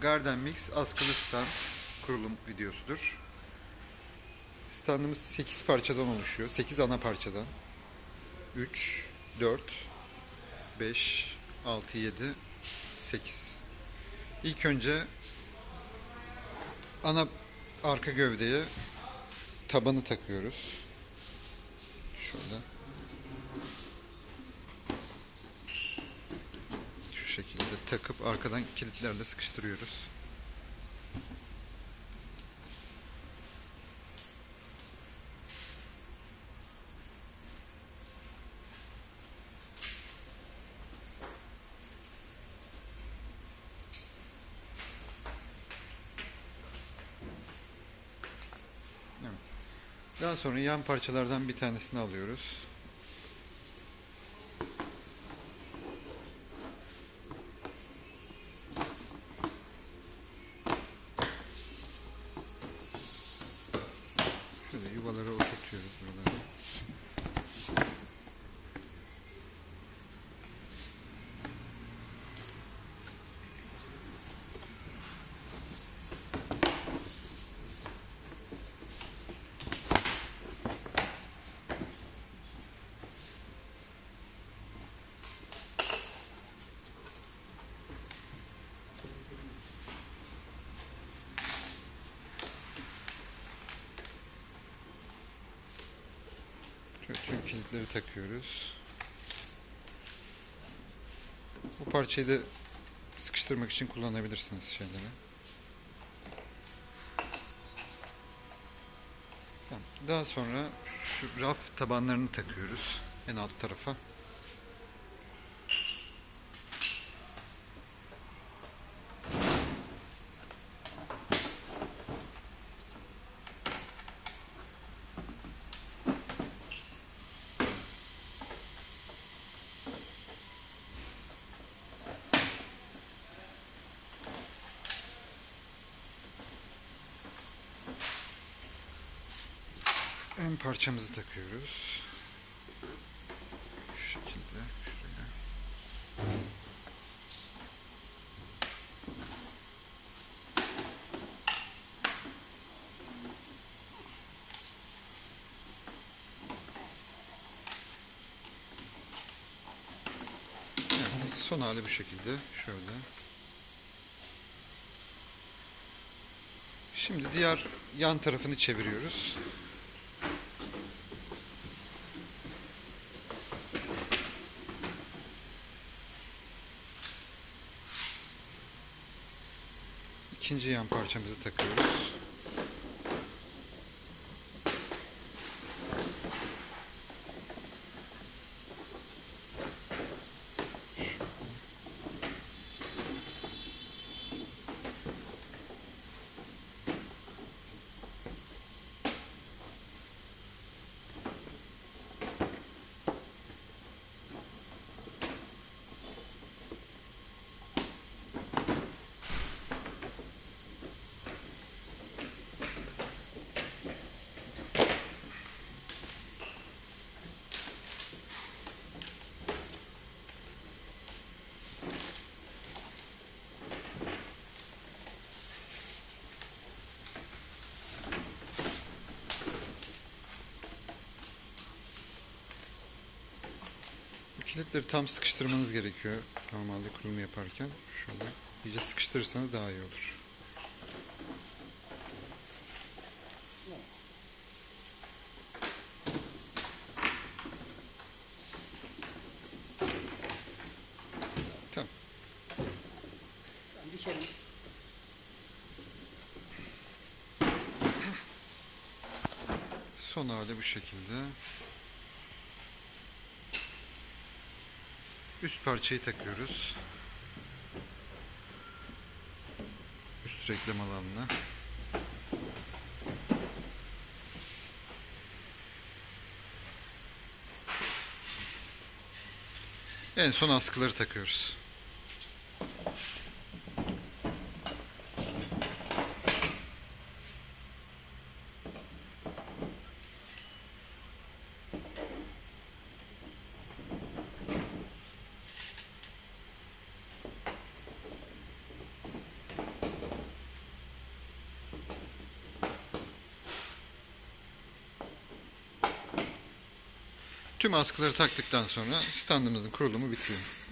Garden Mix askılı stand kurulum videosudur. Standımız 8 parçadan oluşuyor. 8 ana parçadan. 3, 4, 5, 6, 7, 8. İlk önce ana arka gövdeye tabanı takıyoruz. Şöyle. Şu şekilde takıp arkadan kilitlerle sıkıştırıyoruz. Daha sonra yan parçalardan bir tanesini alıyoruz. Kilitleri takıyoruz. Bu parçayı da sıkıştırmak için kullanabilirsiniz şeyleri. Daha sonra şu raf tabanlarını takıyoruz en alt tarafa. En parçamızı takıyoruz. Şu şekilde şuraya. Evet, son hali bu şekilde. Şöyle. Şimdi diğer yan tarafını çeviriyoruz. İkinci yan parçamızı takıyoruz. Bu kilitleri tam sıkıştırmanız gerekiyor normalde kurulum yaparken. Şöyle iyice sıkıştırırsanız daha iyi olur. Tamam. Dikelim. Son hali bu şekilde. Üst parçayı takıyoruz. Üst reklam alanına. En son askıları takıyoruz. Tüm askıları taktıktan sonra standımızın kurulumu bitiyor.